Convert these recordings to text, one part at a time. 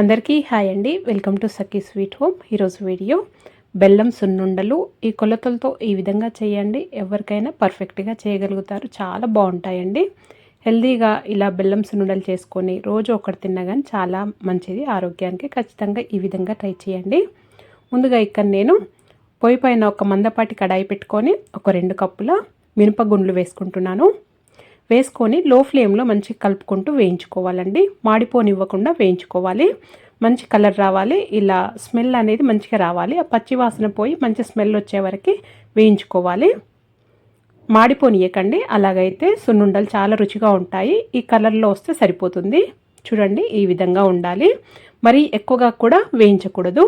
అందరికీ హాయ్ అండి. Welcome to Sakhi sweet home. ఈరోజు వీడియో బెల్లం సున్నుండలు ఈ కొలతలతో ఈ విధంగా చేయండి. ఎవరికైనా పర్ఫెక్ట్గా చేయగలుగుతారు. చాలా బాగుంటాయండి. హెల్దీగా ఇలా బెల్లం సున్నుండలు చేసుకొని రోజు ఒకటి తిన్నా కానీ చాలా మంచిది. ఆరోగ్యానికి ఖచ్చితంగా ఈ విధంగా ట్రై చేయండి. ముందుగా ఇక్కడ నేను పొయ్యి పైన ఒక మందపాటి కడాయి పెట్టుకొని ఒక రెండు కప్పుల మినపగుండ్లు వేసుకుంటున్నాను. వేసుకొని లో ఫ్లేమ్లో మంచిగా కలుపుకుంటూ వేయించుకోవాలండి. మాడిపోనివ్వకుండా వేయించుకోవాలి. మంచి కలర్ రావాలి. ఇలా స్మెల్ అనేది మంచిగా రావాలి. ఆ పచ్చి వాసన పోయి మంచి స్మెల్ వచ్చే వరకు వేయించుకోవాలి. మాడిపోనియకండి. అలాగైతే సున్నుండలు చాలా రుచిగా ఉంటాయి. ఈ కలర్లో వస్తే సరిపోతుంది. చూడండి ఈ విధంగా ఉండాలి. మరి ఎక్కువగా కూడా వేయించకూడదు.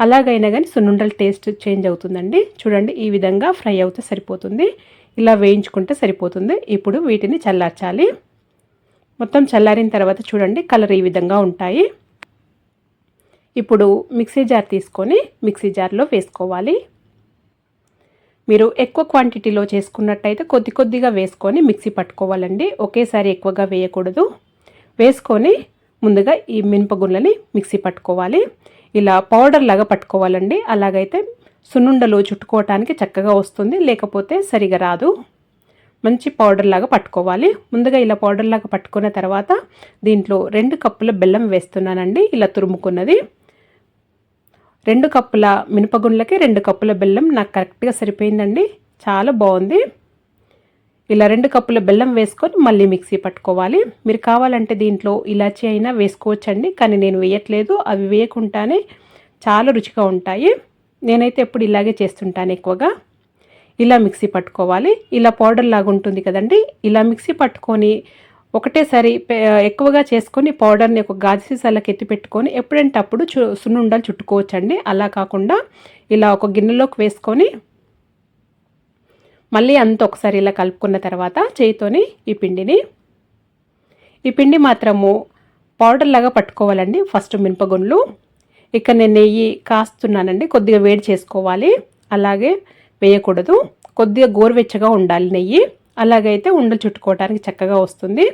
అలాగైనా కానీ సున్నుండల టేస్ట్ చేంజ్ అవుతుందండి. చూడండి ఈ విధంగా ఫ్రై అవుతే సరిపోతుంది. ఇలా వేయించుకుంటే సరిపోతుంది. ఇప్పుడు వీటిని చల్లార్చాలి. మొత్తం చల్లారిన తర్వాత చూడండి కలర్ ఈ విధంగా ఉంటాయి. ఇప్పుడు మిక్సీ జార్ తీసుకొని మిక్సీ జార్లో వేసుకోవాలి. మీరు ఎక్కువ క్వాంటిటీలో చేసుకున్నట్టయితే కొద్ది కొద్దిగా వేసుకొని మిక్సీ పట్టుకోవాలండి. ఒకేసారి ఎక్కువగా వేయకూడదు. వేసుకొని ముందుగా ఈ మినపగుళ్ళని మిక్సీ పట్టుకోవాలి. ఇలా పౌడర్ లాగా పట్టుకోవాలండి. అలాగైతే సున్నుండలు చుట్టుకోవటానికి చక్కగా వస్తుంది. లేకపోతే సరిగా రాదు. మంచి పౌడర్ లాగా పట్టుకోవాలి. ముందుగా ఇలా పౌడర్ లాగా పట్టుకున్న తర్వాత దీంట్లో రెండు కప్పుల బెల్లం వేస్తున్నానండి. ఇలా తురుముకున్నది. రెండు కప్పుల మినపగుండ్లకి రెండు కప్పుల బెల్లం నాకు కరెక్ట్గా సరిపోయిందండి. చాలా బాగుంది. ఇలా రెండు కప్పుల బెల్లం వేసుకొని మళ్ళీ మిక్సీ పట్టుకోవాలి. మీరు కావాలంటే దీంట్లో ఇలాచీ అయినా వేసుకోవచ్చండి. కానీ నేను వేయట్లేదు. అవి వేయకుండానే చాలా రుచిగా ఉంటాయి. నేనైతే ఎప్పుడు ఇలాగే చేస్తుంటాను ఎక్కువగా. ఇలా మిక్సీ పట్టుకోవాలి. ఇలా పౌడర్ లాగా ఉంటుంది కదండి. ఇలా మిక్సీ పట్టుకొని ఒకటేసారి ఎక్కువగా చేసుకొని పౌడర్ని ఒక గాజు సీసాలకు ఎత్తి పెట్టుకొని ఎప్పుడంటే అప్పుడు చు సున్నుండలు చుట్టుకోవచ్చండి. అలా కాకుండా ఇలా ఒక గిన్నెలోకి వేసుకొని మళ్ళీ అంత ఒకసారి ఇలా కలుపుకున్న తర్వాత చేయితోని ఈ పిండిని. ఈ పిండి మాత్రము పౌడర్ లాగా పట్టుకోవాలండి. ఫస్ట్ మినపగుండ్లు. ఇక్కడ నేను నెయ్యి కాస్తున్నానండి కొద్దిగా వేడి చేసుకోవాలి. అలాగే వేయకూడదు. కొద్దిగా గోరువెచ్చగా ఉండాలి నెయ్యి. అలాగైతే ఉండలు చుట్టుకోవడానికి చక్కగా వస్తుంది.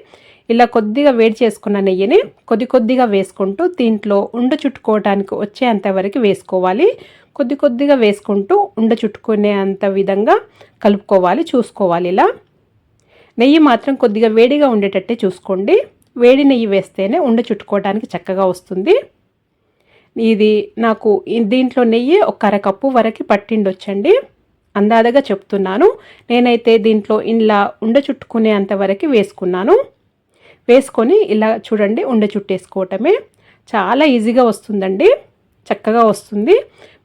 ఇలా కొద్దిగా వేడి చేసుకున్న నెయ్యిని కొద్ది కొద్దిగా వేసుకుంటూ దీంట్లో ఉండ చుట్టుకోవటానికి వచ్చేంత వరకు వేసుకోవాలి. కొద్ది కొద్దిగా వేసుకుంటూ ఉండ చుట్టుకునే అంత విధంగా కలుపుకోవాలి చూసుకోవాలి ఇలా. నెయ్యి మాత్రం కొద్దిగా వేడిగా ఉండేటట్టే చూసుకోండి. వేడి నెయ్యి వేస్తేనే ఉండ చుట్టుకోవడానికి చక్కగా వస్తుంది. ఇది నాకు దీంట్లో నెయ్యి ఒక అరకప్పు వరకు పట్టిండొచ్చండి. అందాదగా చెప్తున్నాను. నేనైతే దీంట్లో ఇలా ఉండ చుట్టుకునే అంతవరకు వేసుకున్నాను. వేసుకొని ఇలా చూడండి ఉండ చుట్టేసుకోవటమే. చాలా ఈజీగా వస్తుందండి. చక్కగా వస్తుంది.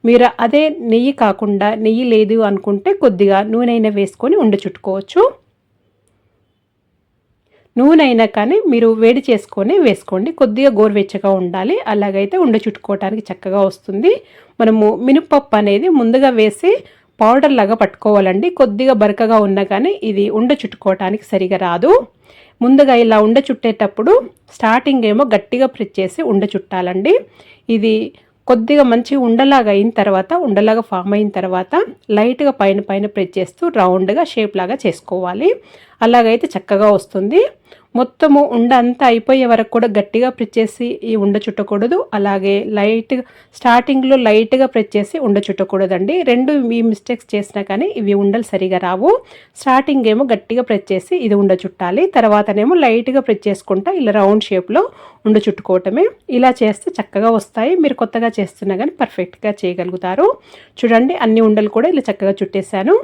మీరు అదే నెయ్యి కాకుండా నెయ్యి లేదు అనుకుంటే కొద్దిగా నూనె అయినా వేసుకొని ఉండ చుట్టుకోవచ్చు. నూనె అయినా కానీ మీరు వేడి చేసుకొని వేసుకోండి. కొద్దిగా గోరువెచ్చగా ఉండాలి. అలాగైతే ఉండ చుట్టుకోవటానికి చక్కగా వస్తుంది. మనము మినపప్పు అనేది ముందుగా వేసి పౌడర్ లాగా పట్టుకోవాలండి. కొద్దిగా బరకగా ఉన్నా కానీ ఇది ఉండ చుట్టుకోవటానికి సరిగా రాదు. ముందుగా ఇలా ఉండ చుట్టేటప్పుడు స్టార్టింగ్ ఏమో గట్టిగా ప్రెస్ చేసి ఉండ చుట్టాలండి. ఇది కొద్దిగా మంచి ఉండలాగా అయిన తర్వాత ఉండలాగా ఫామ్ అయిన తర్వాత లైట్గా పైన పైన ప్రెస్ చేస్తూ రౌండ్గా షేప్ లాగా చేసుకోవాలి. అలాగైతే చక్కగా వస్తుంది. మొత్తము ఉండ అంతా అయిపోయే వరకు కూడా గట్టిగా ప్రెస్ చేసి ఈ ఉండ చుట్టకూడదు. అలాగే లైట్గా స్టార్టింగ్లో లైట్గా ప్రెస్ చేసి ఉండ చుట్టకూడదండి. రెండు ఈ మిస్టేక్స్ చేసినా కానీ ఇవి ఉండలు సరిగా రావు. స్టార్టింగ్ ఏమో గట్టిగా ప్రెస్ చేసి ఇది ఉండ చుట్టాలి. తర్వాతనేమో లైట్గా ప్రెస్ చేసుకుంటా ఇలా రౌండ్ షేప్లో ఉండ చుట్టుకోవటమే. ఇలా చేస్తే చక్కగా వస్తాయి. మీరు కొత్తగా చేస్తున్నా కానీ పర్ఫెక్ట్గా చేయగలుగుతారు. చూడండి అన్ని ఉండలు కూడా ఇలా చక్కగా చుట్టేశాను.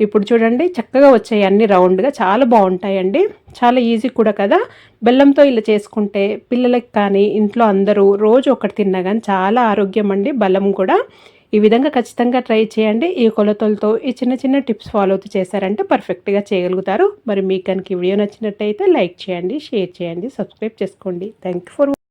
ఇప్పుడు చూడండి చక్కగా వచ్చాయి అన్ని రౌండ్గా. చాలా బాగుంటాయండి. చాలా ఈజీ కూడా కదా. బెల్లంతో ఇలా చేసుకుంటే పిల్లలకి కానీ ఇంట్లో అందరూ రోజు ఒకటి తిన్నా కానీ చాలా ఆరోగ్యం అండి బలం కూడా. ఈ విధంగా ఖచ్చితంగా ట్రై చేయండి. ఈ కొలతలతో ఈ చిన్న చిన్న టిప్స్ ఫాలో అవుతూ చేశారంటే పర్ఫెక్ట్గా చేయగలుగుతారు. మరి మీకు కనుక ఈ వీడియో నచ్చినట్టయితే లైక్ చేయండి షేర్ చేయండి సబ్స్క్రైబ్ చేసుకోండి. Thank for